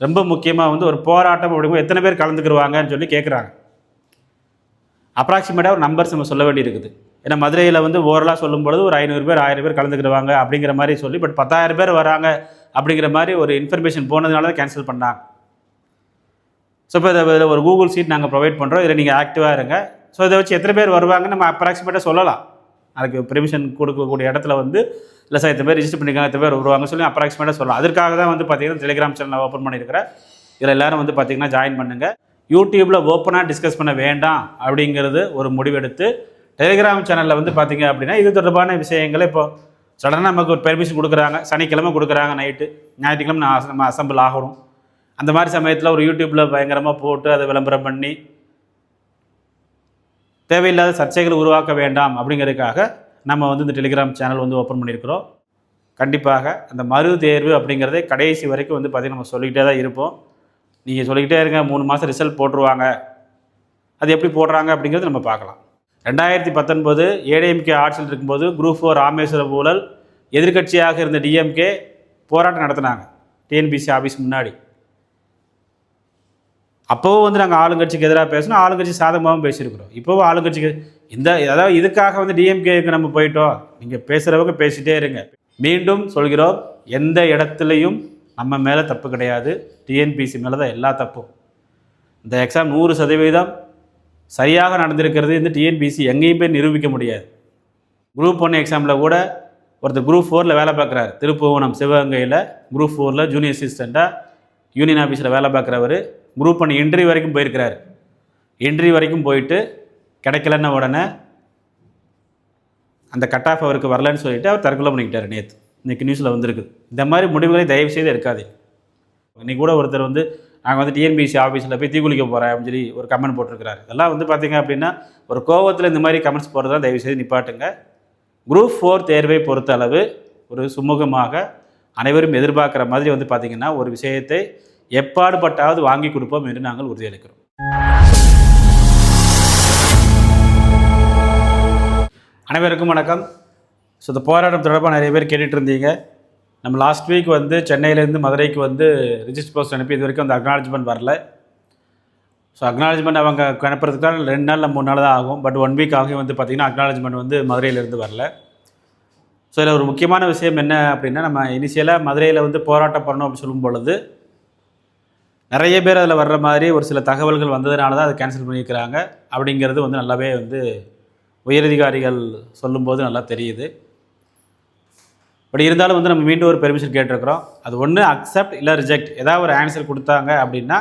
ரொம்ப முக்கியமாக வந்து ஒரு போராட்டம் அப்படிங்கும்போது எத்தனை பேர் கலந்துக்கிடுவாங்கன்னு சொல்லி கேட்குறாங்க அப்ராக்சிமேட்டாக ஒரு நம்பர்ஸ் நம்ம சொல்ல வேண்டியிருக்குது. ஏன்னா மதுரையில் வந்து ஓரலாக சொல்லும் பொழுது ஒரு ஐநூறு பேர் ஆயிரம் பேர் கலந்துக்கிடுவாங்க அப்படிங்கிற மாதிரி சொல்லி பட் பத்தாயிரம் பேர் வராங்க அப்படிங்கிற மாதிரி ஒரு இன்ஃபர்மேஷன் போனதுனால தான் கேன்சல் பண்ணாங்க. ஸோ இப்போ இதில் ஒரு கூகுள் சீட் நாங்கள் ப்ரொவைட் பண்ணுறோம் இதில் நீங்கள் ஆக்டிவாக இருங்க. ஸோ இதை வச்சு எத்தனை பேர் வருவாங்க நம்ம அப்ராக்சிமேட்டாக சொல்லலாம். அதுக்கு பெர்மிஷன் கொடுக்கக்கூடிய இடத்துல வந்து இல்லை சார் இத்தனை பேர் ரிஜிஸ்டர் பண்ணியிருக்காங்க இத்தனை பேர் வருவாங்க சொல்லி அப்ராக்சிமேட்டாக சொல்லலாம். அதற்காக தான் வந்து பார்த்தீங்கன்னா டெலிகிராம் சேனல் ஓப்பன் பண்ணியிருக்கிறேன் இதில் எல்லாரும் வந்து பார்த்தீங்கன்னா ஜாயின் பண்ணுங்கள் யூடியூப்பில் ஓப்பனாக டிஸ்கஸ் பண்ண வேண்டாம் அப்படிங்கிறது ஒரு முடிவெடுத்து டெலிகிராம் சேனலில் வந்து பார்த்தீங்க அப்படின்னா இது தொடர்பான விஷயங்களை இப்போ சடனாக நமக்கு ஒரு பெர்மிஷன் கொடுக்குறாங்க. சனிக்கிழமை கொடுக்குறாங்க நைட்டு ஞாயிற்றுக்கிழமை நான் நம்ம அசம்பிள் ஆகணும். அந்த மாதிரி சமயத்தில் ஒரு யூடியூப்பில் பயங்கரமாக போட்டு அதை விளம்பரம் பண்ணி தேவையில்லாத சர்ச்சைகள் உருவாக்க வேண்டாம் அப்படிங்கிறதுக்காக நம்ம வந்து இந்த டெலிகிராம் சேனல் வந்து ஓப்பன் பண்ணியிருக்கிறோம். கண்டிப்பாக அந்த மறு தேர்வு அப்படிங்கிறதே கடைசி வரைக்கும் வந்து பார்த்திங்கன்னா நம்ம சொல்லிக்கிட்டே தான் இருப்போம். நீங்கள் சொல்லிக்கிட்டே இருங்க மூணு மாதம் ரிசல்ட் போட்டுருவாங்க. அது எப்படி போடுறாங்க அப்படிங்கிறது நம்ம பார்க்கலாம். ரெண்டாயிரத்தி பத்தொன்பது ஏடிஎம்கே ஆட்சியில் இருக்கும்போது குரூப் ஃபோர் ராமேஸ்வர ஊழல் எதிர்க்கட்சியாக இருந்த டிஎம்கே போராட்டம் நடத்தினாங்க. டிஎன்பிசி ஆஃபீஸ் முன்னாடி. அப்போவும் வந்து நாங்கள் ஆளுங்கட்சிக்கு எதிராக பேசணும் ஆளுங்கட்சி சாதகமாகவும் பேசியிருக்கிறோம். இப்போவும் ஆளுங்கட்சிக்கு இந்த அதாவது இதுக்காக வந்து டிஎம்கேக்கு நம்ம போயிட்டோம். நீங்கள் பேசுகிறவங்க பேசிட்டே இருங்க. மீண்டும் சொல்கிறோம் எந்த இடத்துலையும் நம்ம மேலே தப்பு கிடையாது. டிஎன்பிசி மேலே தான் எல்லா தப்பும். இந்த எக்ஸாம் நூறு சதவீதம் சரியாக நடந்திருக்கிறது. இந்த டிஎன்பிசி எங்கேயும் போய் நிரூபிக்க முடியாது. குரூப் ஒன் எக்ஸாமில் கூட ஒருத்தர் குரூப் ஃபோரில் வேலை பார்க்குறாரு. திருப்புவனம் சிவகங்கையில் குரூப் ஃபோரில் ஜூனியர் அசிஸ்டண்ட்டாக யூனியன் ஆஃபீஸில் வேலை பார்க்குறவர். குரூப் ஒன் இன்ட்ரி வரைக்கும் போயிருக்கிறாரு. இன்ட்ரி வரைக்கும் போயிட்டு கிடைக்கலன்ன உடனே அந்த கட் ஆஃப் அவருக்கு வரலன்னு சொல்லிட்டு அவர் தற்கொலை பண்ணிக்கிட்டார் நேற்று இன்றைக்கி நியூஸில் வந்திருக்கு. இந்த மாதிரி முடிவுகளை தயவு செய்து எடுக்காதே. இன்னைக்கு கூட ஒருத்தர் வந்து நாங்கள் வந்து டிஎன்பிசி ஆஃபீஸில் போய் தீக்குளிக்க போகிறேன் அப்படின்னு சொல்லி ஒரு கமெண்ட் போட்டிருக்கிறாரு. இதெல்லாம் வந்து பார்த்தீங்க அப்படின்னா ஒரு கோவத்தில் இந்த மாதிரி கமெண்ட்ஸ் போடுறதா தயவு செய்து நிப்பாட்டுங்க. குரூப் ஃபோர் தேர்வை பொறுத்த அளவு ஒரு சுமூகமாக அனைவரும் எதிர்பார்க்குற மாதிரி வந்து பார்த்திங்கன்னா ஒரு விஷயத்தை எப்பாடுபட்டாவது வாங்கி கொடுப்போம் என்று நாங்கள் உறுதியளிக்கிறோம். அனைவருக்கும் வணக்கம். ஸோ இந்த போராட்டம் தொடர்பாக நிறைய பேர் கேட்டுட்டு இருந்தீங்க. நம்ம லாஸ்ட் வீக் வந்து சென்னையிலேருந்து மதுரைக்கு வந்து ரிஜிஸ்டர் போஸ்ட் அனுப்பி இது வரைக்கும் அந்த அக்னாலஜ்மெண்ட் வரல. ஸோ அக்னாலஜ்மெண்ட் அவங்க அனுப்புறதுக்காக ரெண்டு நாள் மூணு நாள் தான் ஆகும். பட் ஒன் வீக் ஆகும் வந்து பார்த்திங்கன்னா அக்னாலஜ்மெண்ட் வந்து மதுரையிலேருந்து வரல. ஸோ இதில் ஒரு முக்கியமான விஷயம் என்ன அப்படின்னா நம்ம இனிஷியலாக மதுரையில் வந்து போராட்டம் பண்ணோம் அப்படின்னு சொல்லும் பொழுது நிறைய பேர் அதில் வர்ற மாதிரி ஒரு சில தகவல்கள் வந்ததுனால தான் அதை கேன்சல் பண்ணியிருக்கிறாங்க. அப்படிங்கிறது வந்து நல்லாவே வந்து உயரதிகாரிகள் சொல்லும்போது நல்லா தெரியுது. பட் இருந்தாலும் வந்து நம்ம மீண்டும் ஒரு பெர்மிஷன் கேட்டிருக்கிறோம். அது ஒன்று அக்செப்ட் இல்லை ரிஜெக்ட் ஏதாவது ஒரு ஆன்சர் கொடுத்தாங்க அப்படின்னா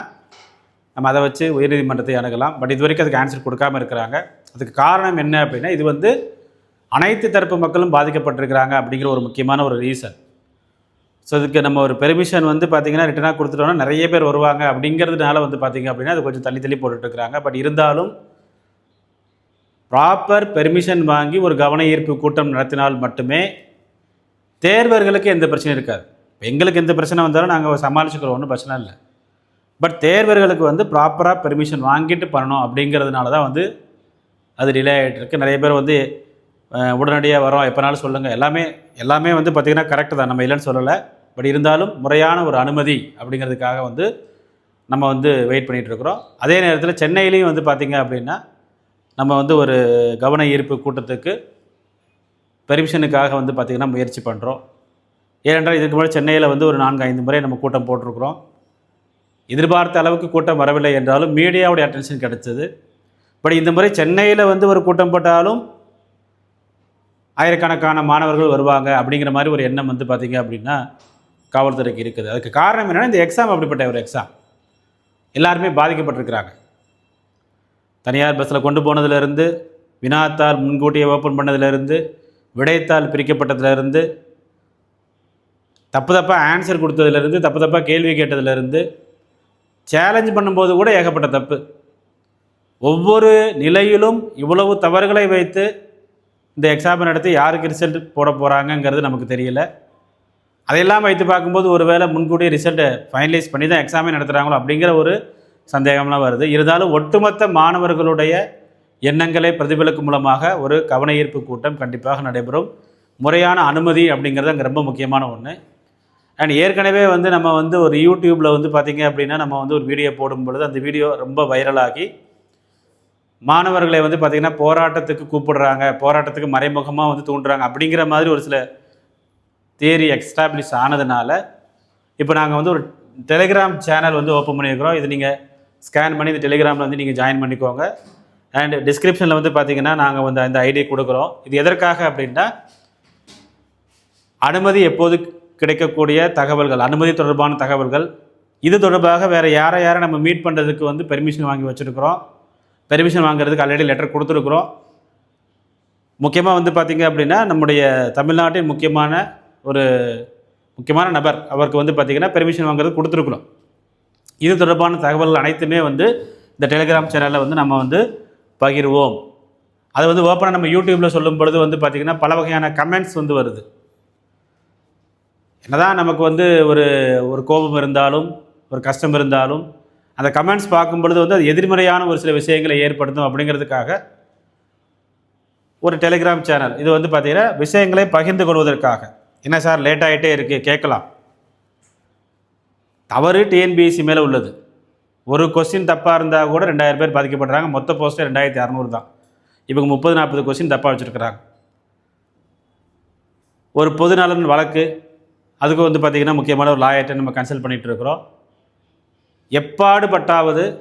நம்ம அதை வச்சு உயர்நீதிமன்றத்தை அணுகலாம். பட் இது வரைக்கும் அதுக்கு ஆன்சர் கொடுக்காம இருக்கிறாங்க. அதுக்கு காரணம் என்ன அப்படின்னா இது வந்து அனைத்து தரப்பு மக்களும் பாதிக்கப்பட்டிருக்கிறாங்க அப்படிங்கிற ஒரு முக்கியமான ஒரு ரீசன் ஸோ இதுக்கு நம்ம ஒரு பெர்மிஷன் வந்து பார்த்திங்கன்னா ரிட்டனாக கொடுத்துட்டோம்னா நிறைய பேர் வருவாங்க அப்படிங்கிறதுனால வந்து பார்த்திங்க அப்படின்னா அது கொஞ்சம் தள்ளி தள்ளி போட்டுட்ருக்குறாங்க பட் இருந்தாலும் ப்ராப்பர் பெர்மிஷன் வாங்கி ஒரு கவன ஈர்ப்பு கூட்டம் நடத்தினால் மட்டுமே தேர்வர்களுக்கு எந்த பிரச்சனையும் இருக்காது. எங்களுக்கு எந்த பிரச்சனை வந்தாலும் நாங்கள் சமாளிச்சுக்கிறோம் ஒன்றும் பிரச்சனை இல்லை. பட் தேர்வர்களுக்கு வந்து ப்ராப்பராக பெர்மிஷன் வாங்கிட்டு பண்ணணும் அப்படிங்கிறதுனால தான் வந்து அது டிலே ஆகிட்டு நிறைய பேர் வந்து உடனடியாக வரோம். எப்போனாலும் சொல்லுங்கள் எல்லாமே எல்லாமே வந்து பார்த்திங்கன்னா கரெக்டு தான். நம்ம இல்லைன்னு சொல்லலை. பட் இருந்தாலும் முறையான ஒரு அனுமதி அப்படிங்கிறதுக்காக வந்து நம்ம வந்து வெயிட் பண்ணிகிட்டு இருக்கிறோம். அதே நேரத்தில் சென்னையிலையும் வந்து பார்த்திங்க அப்படின்னா நம்ம வந்து ஒரு கவன ஈர்ப்பு கூட்டத்துக்கு பெர்மிஷனுக்காக வந்து பார்த்திங்கன்னா முயற்சி பண்ணுறோம் ஏனென்றால் இதுக்கு முன்னாடி சென்னையில் வந்து ஒரு நான்கு ஐந்து முறை நம்ம கூட்டம் போட்டிருக்கிறோம். எதிர்பார்த்த அளவுக்கு கூட்டம் வரவில்லை என்றாலும் மீடியாவுடைய அட்டென்ஷன் கிடைச்சது. பட் இந்த முறை சென்னையில் வந்து ஒரு கூட்டம் போட்டாலும் ஆயிரக்கணக்கான மாணவர்கள் வருவாங்க அப்படிங்கிற மாதிரி ஒரு எண்ணம் வந்து பார்த்திங்க அப்படின்னா காவல்துறைக்கு இருக்குது. அதுக்கு காரணம் என்னென்னா இந்த எக்ஸாம் அப்படிப்பட்ட ஒரு எக்ஸாம் எல்லாருமே பாதிக்கப்பட்டிருக்கிறாங்க. தனியார் பஸ்ஸில் கொண்டு போனதுலேருந்து வினாத்தாள் முன்கூட்டியே ஓப்பன் பண்ணதுலேருந்து விடைத்தாள் பிரிக்கப்பட்டதுலேருந்து தப்பு தப்பாக ஆன்சர் கொடுத்ததுலேருந்து தப்பு தப்பாக கேள்வி கேட்டதுலேருந்து சேலஞ்ச் பண்ணும்போது கூட ஏகப்பட்ட தப்பு. ஒவ்வொரு நிலையிலும் இவ்வளவு தவறுகளை வைத்து இந்த எக்ஸாம் நடத்தி யாருக்கு ரிசல்ட் போட போகிறாங்கங்கிறது நமக்கு தெரியல. அதையெல்லாம் வைத்து பார்க்கும்போது ஒருவேளை முன்கூட்டியே ரிசல்ட்டை ஃபைனலைஸ் பண்ணி தான் எக்ஸாமே நடத்துகிறாங்களோ அப்படிங்கிற ஒரு சந்தேகம்லாம் வருது. இருந்தாலும் ஒட்டுமொத்த மாணவர்களுடைய எண்ணங்களை பிரதிபலிக்கும் மூலமாக ஒரு கவன ஈர்ப்பு கூட்டம் கண்டிப்பாக நடைபெறும். முறையான அனுமதி அப்படிங்கிறது அங்கே ரொம்ப முக்கியமான ஒன்று அண்ட் ஏற்கனவே வந்து நம்ம வந்து ஒரு யூடியூப்பில் வந்து பார்த்திங்க அப்படின்னா நம்ம வந்து ஒரு வீடியோ போடும் பொழுது அந்த வீடியோ ரொம்ப வைரலாகி மாணவர்களை வந்து பார்த்திங்கன்னா போராட்டத்துக்கு கூப்பிடுறாங்க போராட்டத்துக்கு மறைமுகமாக வந்து தூண்டுறாங்க அப்படிங்கிற மாதிரி ஒரு சில தியரி எக்ஸ்டாப்ளிஷ் ஆனதுனால இப்போ நாங்கள் வந்து ஒரு டெலிகிராம் சேனல் வந்து ஓப்பன் பண்ணியிருக்கிறோம். இது நீங்கள் ஸ்கேன் பண்ணி இந்த டெலிகிராமில் வந்து நீங்கள் ஜாயின் பண்ணிக்கோங்க. அண்ட் டிஸ்கிரிப்ஷனில் வந்து பார்த்தீங்கன்னா நாங்கள் வந்து அந்த ஐடியை கொடுக்குறோம். இது எதற்காக அப்படின்னா அனுமதி எப்போது கிடைக்கக்கூடிய தகவல்கள் அனுமதி தொடர்பான தகவல்கள். இது தொடர்பாக வேறு யாரை யாரை நம்ம மீட் பண்ணுறதுக்கு வந்து பெர்மிஷன் வாங்கி வச்சுருக்கிறோம். பெர்மிஷன் வாங்குறதுக்கு ஆல்ரெடி லெட்டர் கொடுத்துருக்குறோம். முக்கியமாக வந்து பார்த்திங்க அப்படின்னா நம்முடைய தமிழ்நாட்டின் முக்கியமான ஒரு முக்கியமான நபர் அவருக்கு வந்து பார்த்திங்கன்னா பெர்மிஷன் வாங்குறது கொடுத்துருக்குறோம். இது தொடர்பான தகவல்கள் அனைத்துமே வந்து இந்த டெலிகிராம் சேனலில் வந்து நம்ம வந்து பகிர்வோம். அது வந்து ஓப்பனாக நம்ம யூடியூப்பில் சொல்லும் பொழுது வந்து பார்த்திங்கன்னா பல வகையான கமெண்ட்ஸ் வந்து வருது. என்னதான் நமக்கு வந்து ஒரு ஒரு கோபம் இருந்தாலும் ஒரு கஷ்டம் இருந்தாலும் அந்த கமெண்ட்ஸ் பார்க்கும் பொழுது வந்து அது எதிர்மறையான ஒரு சில விஷயங்களை ஏற்படுத்தும் அப்படிங்கிறதுக்காக ஒரு டெலிகிராம் சேனல் இது வந்து பார்த்திங்கன்னா விஷயங்களை பகிர்ந்து கொள்வதற்காக. என்ன சார் லேட் ஆகிட்டே இருக்குது கேட்கலாம். தவறு டிஎன்பிஎஸ்சி மேலே உள்ளது. ஒரு கொஸ்டின் தப்பாக இருந்தால் கூட ரெண்டாயிரம் பேர் பாதிக்கப்படுறாங்க. மொத்த போஸ்ட்டு ரெண்டாயிரத்தி அறநூறு தான். இவங்க முப்பது நாற்பது கொஸ்டின் தப்பாக வச்சுருக்கிறாங்க. ஒரு பொதுநலன் வழக்கு. அதுக்கு வந்து பார்த்திங்கன்னா முக்கியமான ஒரு லாயர்ட்டை நம்ம கன்சல்ட் பண்ணிகிட்டு இருக்கிறோம். எப்பாடுபட்டாவது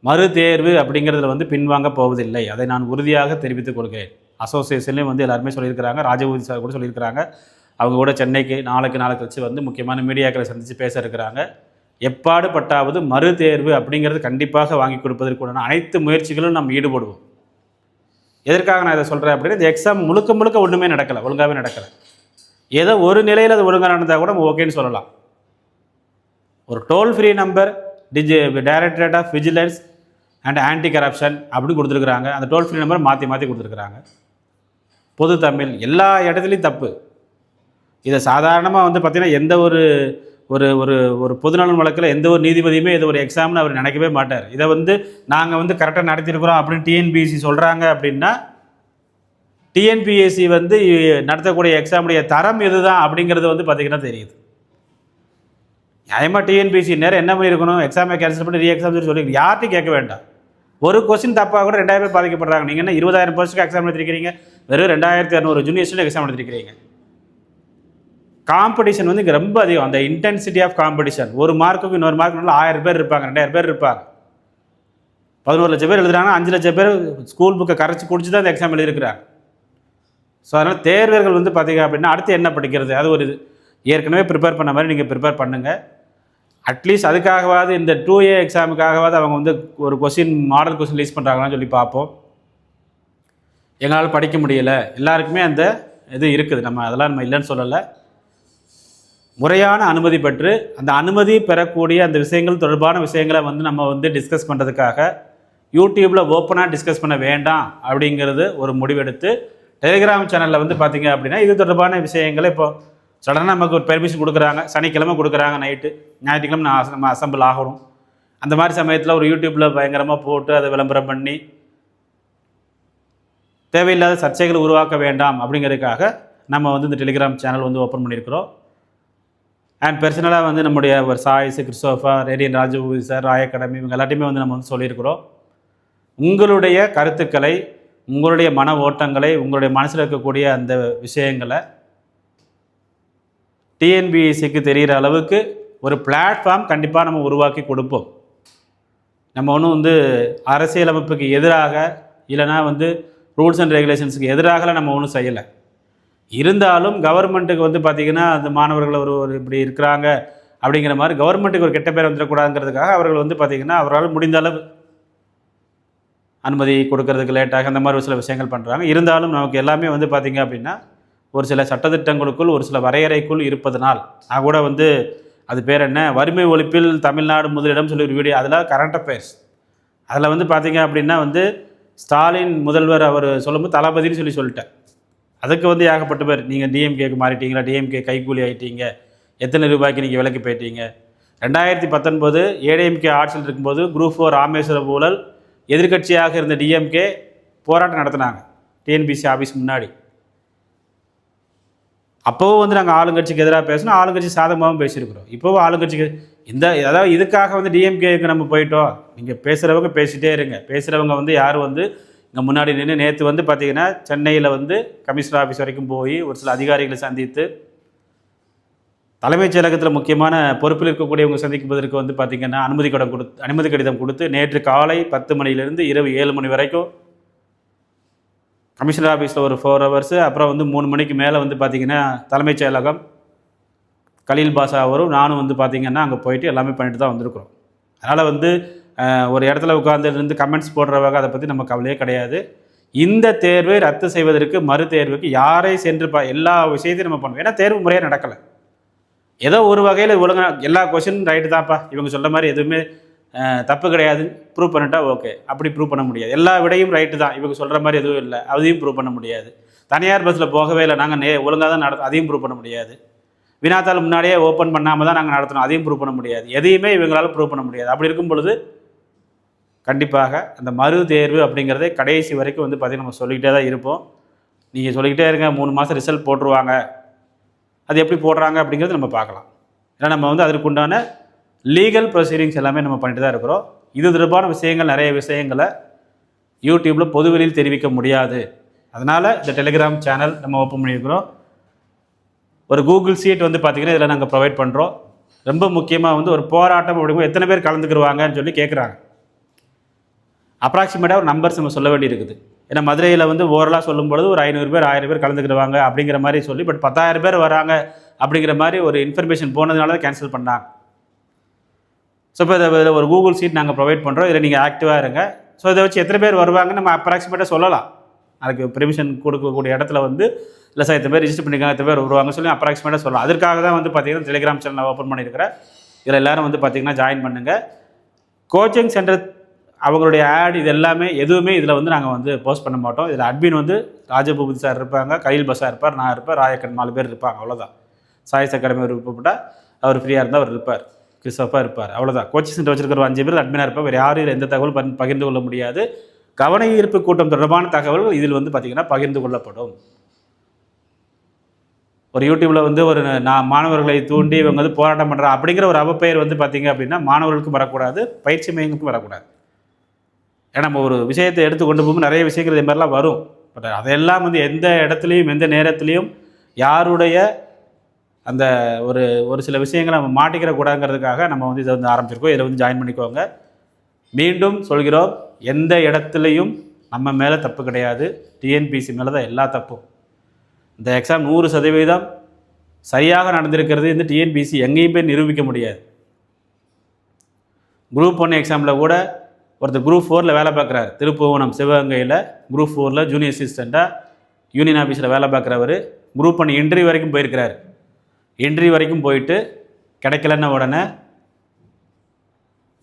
மறு தேர்வு அப்படிங்கிறதுல வந்து பின்வாங்க போவதில்லை. அதை நான் உறுதியாக தெரிவித்துக் கொள்கிறேன். அசோசியேஷன்லேயும் வந்து எல்லாருமே சொல்லியிருக்கிறாங்க. ராஜபூதி சார் கூட சொல்லியிருக்கிறாங்க. அவங்க கூட சென்னைக்கு நாளைக்கு நாளை கழிச்சு வந்து முக்கியமான மீடியாக்களை சந்தித்து பேச இருக்கிறாங்க. எப்பாடுபட்டாவது மறு தேர்வு அப்படிங்கிறது கண்டிப்பாக வாங்கி கொடுப்பதற்குண்டான அனைத்து முயற்சிகளும் நம்ம ஈடுபடுவோம். எதற்காக நான் இதை சொல்கிறேன் அப்படின்னா இந்த எக்ஸாம் முழுக்க முழுக்க ஒன்றுமே நடக்கலை ஒழுங்காகவே நடக்கலை. ஏதோ ஒரு நிலையில் அது ஒழுங்காக நடந்தால் கூட நம்ம ஓகேன்னு சொல்லலாம். ஒரு toll free number DG directorate of vigilance and anti corruption அப்படின்னு கொடுத்துருக்குறாங்க. அந்த டோல் ஃப்ரீ நம்பர் மாற்றி மாற்றி கொடுத்துருக்குறாங்க. பொது தமிழ் எல்லா இடத்துலையும் தப்பு. இதை சாதாரணமாக வந்து பார்த்திங்கன்னா எந்த ஒரு ஒரு ஒரு ஒரு பொதுநலன் வழக்கில் எந்த ஒரு நீதிபதியுமே இது ஒரு எக்ஸாம்னு அவர் நினைக்கவே மாட்டார். இதை வந்து நாங்கள் வந்து கரெக்டாக நடத்தியிருக்கிறோம் அப்படின்னு டிஎன்பிஎஸ்சி சொல்கிறாங்க அப்படின்னா டிஎன்பிஎஸ்சி வந்து நடத்தக்கூடிய எக்ஸாமுடைய தரம் இதுதான் அப்படிங்கிறது வந்து பார்த்திங்கன்னா தெரியுது. நியாயமாக டிஎன்பிஎஸ்சி நேரம் என்ன பண்ணியிருக்கணும் எக்ஸாமை கேன்சல் பண்ணி ரீ எக்ஸாம் சொல்லி யார்ட்டையும் கேட்க வேண்டாம். ஒரு கொஸ்டின் தப்பாக கூட ரெண்டாயிரம் பேர் பாதிக்கப்படுறாங்க. நீங்கள் என்ன இருபதாயிரம் பர்சன்ட் எக்ஸாம் எடுத்திருக்கிறீங்க? வெறும் ரெண்டாயிரத்தி இரநூறு ஜூனியர்ஸில் எக்ஸாம் எடுத்திருக்கிறீங்க. காம்படிஷன் வந்து இங்கே ரொம்ப அதிகம். அந்த இன்டென்சிட்டி ஆஃப் காம்படிஷன் ஒரு மார்க்குக்கு இன்னொரு மார்க்கு ஆயிரம் பேர் இருப்பாங்க ரெண்டாயிரம் பேர் இருப்பாங்க. பதினோரு லட்சம் பேர் எழுதுறாங்க அஞ்சு லட்சம் பேர் ஸ்கூல் புக்கை கரைச்சி குடிச்சு தான் அந்த எக்ஸாம் எழுதியிருக்கிறாங்க ஸோ அதனால் தேர்வர்கள் வந்து பார்த்தீங்க அப்படின்னா அடுத்து என்ன படிக்கிறது? அது ஒரு இது. ஏற்கனவே ப்ரிப்பேர் பண்ண மாதிரி நீங்கள் ப்ரிப்பேர் பண்ணுங்கள் அட்லீஸ்ட் அதுக்காகவாது இந்த டூ ஏ எக்ஸாமுக்காகவாது அவங்க வந்து ஒரு கொஸ்டின் மாடல் கொஸ்டின் ரிலீஸ் பண்ணுறாங்களான்னு சொல்லி பார்ப்போம். எங்களால் படிக்க முடியலை. எல்லாருக்குமே அந்த இது இருக்குது. நம்ம அதெல்லாம் நம்ம இல்லைன்னு சொல்லலை. முறையான அனுமதி பெற்று அந்த அனுமதி பெறக்கூடிய அந்த விஷயங்கள் தொடர்பான விஷயங்களை வந்து நம்ம வந்து டிஸ்கஸ் பண்ணுறதுக்காக யூடியூப்பில் ஓப்பனாக டிஸ்கஸ் பண்ண வேண்டாம் அப்படிங்கிறது ஒரு முடிவெடுத்து டெலிகிராம் சேனலில் வந்து பார்த்திங்க அப்படின்னா இது தொடர்பான விஷயங்களை இப்போ சடனாக நமக்கு ஒரு பெர்மிஷன் கொடுக்குறாங்க. சனிக்கிழமை கொடுக்குறாங்க நைட்டு ஞாயிற்றுக்கிழமை நான் நம்ம அசம்பிள் ஆகணும். அந்த மாதிரி சமயத்தில் ஒரு யூடியூப்பில் பயங்கரமாக போட்டு அதை விளம்பரம் பண்ணி தேவையில்லாத சர்ச்சைகளை உருவாக்க வேண்டாம் அப்படிங்கிறதுக்காக நம்ம வந்து இந்த டெலிகிராம் சேனல் வந்து ஓப்பன் பண்ணியிருக்கிறோம். அண்ட் பர்சனலாக வந்து நம்முடைய ஒரு சாய்ஸ் கிறிஸ்டோஃபா ரேடியன் ராஜபூதி சார் ராய் அகாடமி இவங்க எல்லாத்தையுமே வந்து நம்ம வந்து சொல்லியிருக்கிறோம். உங்களுடைய கருத்துக்களை உங்களுடைய மன ஓட்டங்களை உங்களுடைய மனசில் இருக்கக்கூடிய அந்த விஷயங்களை டிஎன்பிஎஸ்சிக்கு தெரிகிற அளவுக்கு ஒரு பிளாட்ஃபார்ம் கண்டிப்பாக நம்ம உருவாக்கி கொடுப்போம். நம்ம ஒன்றும் வந்து அரசியலமைப்புக்கு எதிராக இல்லைனா வந்து ரூல்ஸ் அண்ட் ரெகுலேஷன்ஸுக்கு எதிராகலாம் நம்ம ஒன்றும் செய்யலை. இருந்தாலும் கவர்மெண்ட்டுக்கு வந்து பார்த்திங்கன்னா அந்த மாணவர்கள் ஒரு ஒரு இப்படி இருக்கிறாங்க அப்படிங்கிற மாதிரி கவர்மெண்ட்டுக்கு ஒரு கெட்ட பேர் வந்துடக்கூடாதுங்கிறதுக்காக அவர்கள் வந்து பார்த்திங்கன்னா அவரால் முடிந்த அளவு அனுமதி கொடுக்கறதுக்கு லேட்டாக அந்த மாதிரி ஒரு சில விஷயங்கள் பண்ணுறாங்க இருந்தாலும் நமக்கு எல்லாமே வந்து பார்த்திங்க அப்படின்னா ஒரு சில சட்டத்திட்டங்களுக்குள் ஒரு சில வரையறைக்குள் இருப்பதனால் நான் கூட வந்து அது பேர் என்ன? வறுமை ஒழிப்பில் தமிழ்நாடு முதலிடம் சொல்லி ஒரு வீடியோ அதெல்லாம் கரண்ட் அஃபேர்ஸ் அதில் வந்து பார்த்திங்க அப்படின்னா வந்து ஸ்டாலின் முதல்வர் அவர் சொல்லும்போது தளபதினு சொல்லி சொல்லிட்டேன் அதுக்கு வந்து ஏகப்பட்ட பேர். நீங்கள் டிஎம்கேக்கு மாறிட்டீங்களா? டிஎம்கே கைக்கூலி ஆகிட்டீங்க எத்தனை ரூபாய்க்கு நீங்கள் விலைக்கு போயிட்டீங்க? ரெண்டாயிரத்தி பத்தொன்பது ஏடிஎம்கே ஆட்சியில் இருக்கும்போது குரூப் ஃபோர் ராமேஸ்வரம் ஊழல் எதிர்க்கட்சியாக இருந்த டிஎம்கே போராட்டம் நடத்தினாங்க. டிஎன்பிசி ஆஃபீஸ் முன்னாடி. அப்போவும் வந்து நாங்கள் ஆளுங்கட்சிக்கு எதிராக பேசணும் ஆளுங்கட்சி சாதகமாகவும் பேசியிருக்கிறோம். இப்போவும் ஆளுங்கட்சிக்கு இந்த அதாவது இதுக்காக வந்து டிஎம்கேக்கு நம்ம போயிட்டோம். நீங்கள் பேசுகிறவங்க பேசிகிட்டே இருங்க. பேசுகிறவங்க வந்து யாரும் வந்து இங்கே முன்னாடி நின்று நேற்று வந்து பார்த்தீங்கன்னா சென்னையில் வந்து கமிஷனர் ஆஃபீஸ் வரைக்கும் போய் ஒரு சில அதிகாரிகளை சந்தித்து தலைமைச் செயலகத்தில் முக்கியமான பொறுப்பில் இருக்கக்கூடியவங்க சந்திப்பதற்கு வந்து பார்த்திங்கன்னா அனுமதி கடன் கொடுத்து அனுமதி கடிதம் கொடுத்து நேற்று காலை பத்து மணியிலிருந்து இரவு ஏழு மணி வரைக்கும் கமிஷனர் ஆஃபீஸில் ஒரு ஃபோர் ஹவர்ஸு அப்புறம் வந்து மூணு மணிக்கு மேலே வந்து பார்த்திங்கன்னா தலைமைச் செயலகம் கலீல் பாஷா அவரும் நானும் வந்து பார்த்திங்கன்னா அங்கே போயிட்டு எல்லாமே பண்ணிட்டு தான் வந்திருக்கிறோம். அதனால் வந்து ஒரு இடத்துல உட்காந்து இருந்து கமெண்ட்ஸ் போடுறவங்க அதை பற்றி நம்ம கவலையே கிடையாது. இந்த தேர்வை ரத்து செய்வதற்கு மறு தேர்வுக்கு யாரை சென்று பா எல்லா விஷயத்தையும் நம்ம பண்ணுவோம் ஏன்னா தேர்வு முறையாக நடக்கலை. ஏதோ ஒரு வகையில் ஒழுங்காக எல்லா கொஷின் ரைட்டு தான்ப்பா. இவங்க சொல்கிற மாதிரி எதுவுமே தப்பு கிடையாது. ப்ரூவ் பண்ணிட்டா ஓகே அப்படி ப்ரூவ் பண்ண முடியாது. எல்லா விடையும் ரைட்டு தான். இவங்க சொல்கிற மாதிரி எதுவும் இல்லை. அதையும் ப்ரூவ் பண்ண முடியாது. தனியார் பஸ்ஸில் போகவே இல்லை. நாங்கள் நே ஒழுங்காக தான் நடத்த அதையும் ப்ரூவ் பண்ண முடியாது. வினாத்தாள் முன்னாடியே ஓப்பன் பண்ணாமல் தான் நாங்கள் நடத்தணும். அதையும் ப்ரூவ் பண்ண முடியாது. எதையுமே இவங்களால ப்ரூவ் பண்ண முடியாது. அப்படி இருக்கும் பொழுது கண்டிப்பாக அந்த மறு தேர்வு அப்படிங்கிறதே கடைசி வரைக்கும் வந்து பார்த்திங்கன்னா நம்ம சொல்லிக்கிட்டே தான் இருப்போம். நீங்கள் சொல்லிக்கிட்டே இருங்க மூணு மாதம் ரிசல்ட் போட்டுருவாங்க. அது எப்படி போடுறாங்க அப்படிங்கிறது நம்ம பார்க்கலாம். ஏன்னா நம்ம வந்து அதற்குண்டான லீகல் ப்ரொசீடிங்ஸ் எல்லாமே நம்ம பண்ணிட்டு தான் இருக்கிறோம். இது தொடர்பான விஷயங்கள் நிறைய விஷயங்களை யூடியூப்பில் பொதுவெளியில் தெரிவிக்க முடியாது. அதனால் இந்த டெலிகிராம் சேனல் நம்ம ஓப்பன் பண்ணியிருக்கிறோம். ஒரு கூகுள் சீட் வந்து பார்த்திங்கன்னா இதில் நாங்கள் ப்ரொவைட் பண்ணுறோம் ரொம்ப முக்கியமாக வந்து ஒரு போராட்டம் அப்படிங்கும்போது எத்தனை பேர் கலந்துக்கிடுவாங்கன்னு சொல்லி கேட்குறாங்க அப்ராக்சிமேட்டாக ஒரு நம்பர்ஸ் நம்ம சொல்ல வேண்டியிருக்குது. ஏன்னா மதுரையில் வந்து ஓரலாக சொல்லும் பொழுது ஒரு ஐநூறு பேர் ஆயிரம் பேர் கலந்துக்கிடுவாங்க அப்படிங்கிற மாதிரி சொல்லி பட் பத்தாயிரம் பேர் வராங்க அப்படிங்கிற மாதிரி ஒரு இன்ஃபர்மேஷன் போனதுனால தான் கேன்சல் பண்ணாங்க. ஸோ இப்போ இதில் ஒரு கூகுள் சீட் நாங்கள் ப்ரொவைட் பண்ணுறோம் இதில் நீங்கள் ஆக்டிவாக இருங்க. ஸோ இதை வச்சு எத்தனை பேர் வருவாங்கன்னு நம்ம அப்ராக்சிமேட்டாக சொல்லலாம். அதுக்கு பெர்மிஷன் கொடுக்கக்கூடிய இடத்துல வந்து இல்லை சார் இத்தனை பேர் ரிஜிஸ்டர் பண்ணியிருக்காங்க இத்தனை பேர் வருவாங்க சொல்லி அப்ராக்சிமேட்டாக சொல்லலாம். அதற்காக தான் வந்து பார்த்தீங்கன்னா டெலிகிராம் சேனல் ஓப்பன் பண்ணியிருக்கிறேன். இதில் எல்லாரும் வந்து பார்த்திங்கன்னா ஜாயின் பண்ணுங்கள் கோச்சிங் சென்டர் அவங்களுடைய ஆட் இது எல்லாமே எதுவுமே இதில் வந்து நாங்கள் வந்து போஸ்ட் பண்ண மாட்டோம். இதில் அட்மின் வந்து ராஜபூபதி சார் இருப்பாங்க கையில் பஸா இருப்பார் நான் இருப்பேன் ராயக்கன் நாலு பேர் இருப்பாங்க அவ்வளோதான் சாய்ஸ் அகாடமி விருப்பப்பட்டால் அவர் ஃப்ரீயாக இருந்தால் அவர் இருப்பார். கிறிஸ்தப்பாக இருப்பார் அவ்வளோதான் கோச்சிங் சென்டர் வச்சிருக்கிற ஒரு அஞ்சு பேர் அட்மினாக இருப்பார் வேறு யாரும் இதில் எந்த தகவலும் பகிர்ந்து- பகிர்ந்து கொள்ள முடியாது. கவன ஈர்ப்பு கூட்டம் தொடர்பான தகவல்கள் இதில் வந்து பார்த்திங்கன்னா பகிர்ந்து கொள்ளப்படும். ஒரு யூடியூப்பில் வந்து ஒரு நான் மாணவர்களை தூண்டி இவங்க வந்து போராட்டம் பண்ணுறா அப்படிங்கிற ஒரு அவப்பெயர் வந்து பார்த்தீங்க அப்படின்னா மாணவர்களுக்கும் வரக்கூடாது பயிற்சி மையங்களுக்கும் வரக்கூடாது. ஏன்னா நம்ம ஒரு விஷயத்தை எடுத்து கொண்டு போகும்போது நிறைய விஷயங்கள் இது மாதிரிலாம் வரும். பட் அதையெல்லாம் வந்து எந்த இடத்துலையும் எந்த நேரத்துலையும் யாருடைய அந்த ஒரு ஒரு சில விஷயங்களை நம்ம மாட்டிக்கிற கூடாதுங்கிறதுக்காக நம்ம வந்து இதை வந்து ஆரம்பிச்சிருக்கோம். இதில் வந்து ஜாயின் பண்ணிக்கோங்க. மீண்டும் சொல்கிறோம் எந்த இடத்துலையும் நம்ம மேலே தப்பு கிடையாது. டிஎன்பிசி மேலே தான் எல்லா தப்பும். இந்த எக்ஸாம் நூறு சதவீதம் சரியாக நடந்திருக்கிறது இந்த டிஎன்பிசி எங்கேயும் போய் நிரூபிக்க முடியாது. குரூப் ஒன் எக்ஸாமில் கூட ஒருத்தர் குரூப் ஃபோரில் வேலை பார்க்குறாரு. திருப்புவனம் சிவகங்கையில் குரூப் ஃபோரில் ஜூனியர் அசிஸ்டண்ட்டாக யூனியன் ஆஃபீஸில் வேலை பார்க்குறவர் குரூப் ஒன் இன்டர்வியூ வரைக்கும் போயிருக்கிறாரு. இன்டர்வியூ வரைக்கும் போயிட்டு கிடைக்கலன்ன உடனே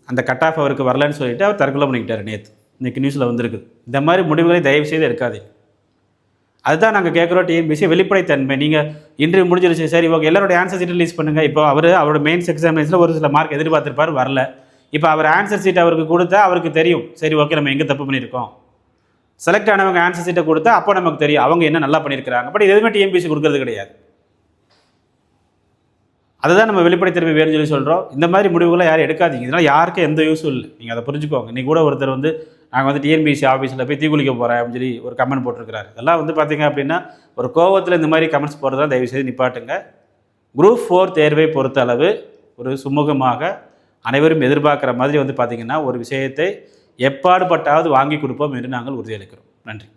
அந்த கட் ஆஃப் அவருக்கு வரலன்னு சொல்லிட்டு அவர் தற்கொலை பண்ணிக்கிட்டார் நேற்று இன்றைக்கி நியூஸில் வந்திருக்கு. இந்த மாதிரி முடிவுகளை தயவு செய்து இருக்காது அதுதான் நாங்கள் கேட்குறோம் டிஎன்பிசி வெளிப்படைத்தன்மை. நீங்கள் இன்டர்வியூ முடிஞ்சிருச்சு. சரி ஓகே எல்லாரோட ஆன்சர் ரிலீஸ் பண்ணுங்கள் இப்போ அவர் அவரோட மெயின்ஸ் எக்ஸாமினேஷனில் ஒரு சில மார்க் எதிர்பார்த்திருப்பார் வரல. இப்போ அவர் ஆன்சர் சீட் அவருக்கு கொடுத்தா அவருக்கு தெரியும். சரி ஓகே நம்ம எங்கே தப்பு பண்ணியிருக்கோம்? செலக்ட் ஆனவங்க ஆன்சர் சீட்டை கொடுத்தா அப்போ நமக்கு தெரியும் அவங்க என்ன நல்லா பண்ணியிருக்கிறாங்க. பட் எதுவுமே டிஎன்பிசி கொடுக்கறது கிடையாது. அதுதான் நம்ம வெளிப்படைத்திறமை வேணும்னு சொல்லி சொல்கிறோம் இந்த மாதிரி முடிவுகளை யாரும் எடுக்காதீங்க. இதனால் யாருக்கும் எந்த யூஸும் இல்லை. நீங்கள் அதை புரிஞ்சுக்கோங்க. இன்னைக்கு கூட ஒருத்தர் வந்து நாங்கள் வந்து டிஎன்பிசி ஆஃபீஸில் போய் தீக்குளிக்க போகிறேன் அப்படின்னு சொல்லி ஒரு கமெண்ட் போட்டிருக்கிறாரு. இதெல்லாம் வந்து பார்த்தீங்க அப்படின்னா ஒரு கோவத்தில் இந்த மாதிரி கமெண்ட்ஸ் போடுறதெல்லாம் தயவு செய்து நிப்பாட்டுங்க. குரூப் ஃபோர் தேர்வை பொறுத்த அளவு ஒரு சுமூகமாக அனைவரும் எதிர்பார்க்குற மாதிரி வந்து பார்த்திங்கன்னா ஒரு விஷயத்தை எப்பாடுபட்டாவது வாங்கி கொடுப்போம் என்று நாங்கள் உறுதியளிக்கிறோம். நன்றி.